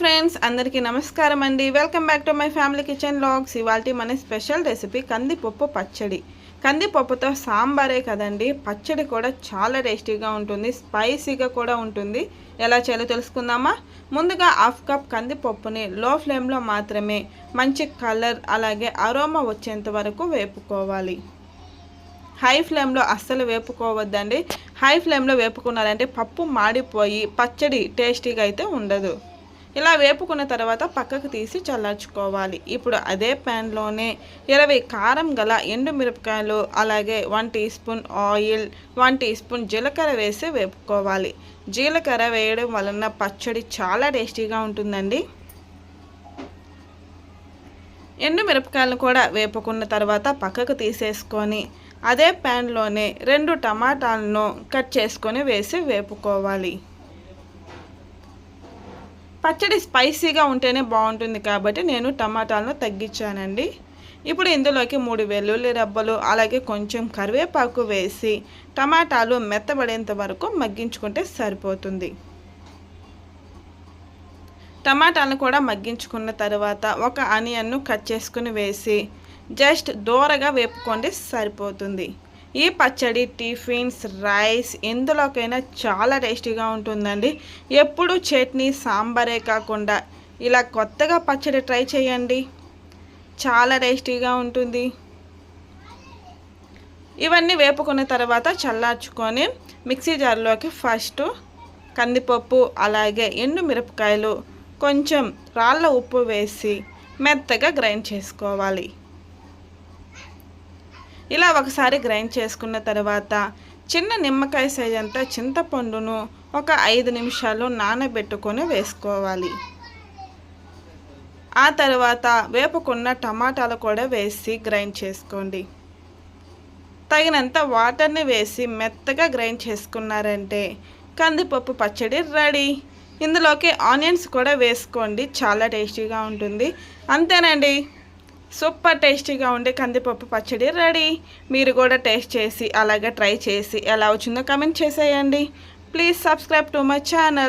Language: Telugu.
ఫ్రెండ్స్ అందరికీ నమస్కారం అండి. Welcome back to my family kitchen logs ఇవాళ మన స్పెషల్ రెసిపీ కందిపప్పు పచ్చడి. కందిపప్పుతో సాంబారే కదండి. పచ్చడి కూడా చాలా టేస్టీగా ఉంటుంది. స్పైసీగా కూడా ఉంటుంది. ఎలా చేయాలో తెలుసుకుందామా? ముందుగా హాఫ్ కప్ కందిపప్పుని లో ఫ్లేమ్లో మాత్రమే మంచి కలర్ అలాగే అరోమా వచ్చేంత వరకు వేపుకోవాలి. హై ఫ్లేమ్లో అస్సలు వేపుకోవద్దండి. హై ఫ్లేమ్లో వేపుకున్నారంటే పప్పు మాడిపోయి పచ్చడి టేస్టీగా అయితే ఉండదు. ఇలా వేపుకున్న తర్వాత పక్కకు తీసి చల్లార్చుకోవాలి. ఇప్పుడు అదే ప్యాన్లోనే ఇరవై కారం గల ఎండు మిరపకాయలు అలాగే one teaspoon oil one teaspoon జీలకర్ర వేసి వేపుకోవాలి. జీలకర్ర వేయడం వలన పచ్చడి చాలా టేస్టీగా ఉంటుందండి. ఎండు మిరపకాయలను కూడా వేపుకున్న తర్వాత పక్కకు తీసేసుకొని అదే ప్యాన్లోనే రెండు టమాటాలను కట్ చేసుకొని వేసి వేపుకోవాలి. పచ్చడి స్పైసీగా ఉంటేనే బాగుంటుంది కాబట్టి నేను టమాటాలను తగ్గించానండి. ఇప్పుడు ఇందులోకి మూడు వెల్లుల్లి రబ్బలు అలాగే కొంచెం కరివేపాకు వేసి టమాటాలు మెత్తబడేంత వరకు మగ్గించుకుంటే సరిపోతుంది. టమాటాలను కూడా మగ్గించుకున్న తర్వాత ఒక ఆనియన్ను కట్ చేసుకుని వేసి జస్ట్ దూరగా వేపుకోండి సరిపోతుంది. ఈ పచ్చడి టిఫిన్స్ రైస్ ఎందులోకైనా చాలా టేస్టీగా ఉంటుందండి. ఎప్పుడు చట్నీ సాంబారే కాకుండా ఇలా కొత్తగా పచ్చడి ట్రై చేయండి. చాలా టేస్టీగా ఉంటుంది. ఇవన్నీ వేపుకున్న తర్వాత చల్లార్చుకొని మిక్సీ జార్లోకి ఫస్ట్ కందిపప్పు అలాగే ఎండు మిరపకాయలు కొంచెం రాళ్ళ ఉప్పు వేసి మెత్తగా గ్రైండ్ చేసుకోవాలి. ఇలా ఒకసారి గ్రైండ్ చేసుకున్న తర్వాత చిన్న నిమ్మకాయ సైజ్ అంతా చింతపండును ఒక ఐదు నిమిషాలు నానబెట్టుకొని వేసుకోవాలి. ఆ తర్వాత వేపుకున్న టమాటాలు కూడా వేసి గ్రైండ్ చేసుకోండి. తగినంత వాటర్ని వేసి మెత్తగా గ్రైండ్ చేసుకున్నారంటే కందిపప్పు పచ్చడి రెడీ. ఇందులోకి ఆనియన్స్ కూడా వేసుకోండి చాలా టేస్టీగా ఉంటుంది. అంతేనండి. సూపర్ టేస్టీగా ఉండే కందిపప్పు పచ్చడి రెడీ. మీరు కూడా టేస్ట్ చేసి అలాగే ట్రై చేసి ఎలా వచ్చిందో కమెంట్ చేసేయండి. Please subscribe to my channel.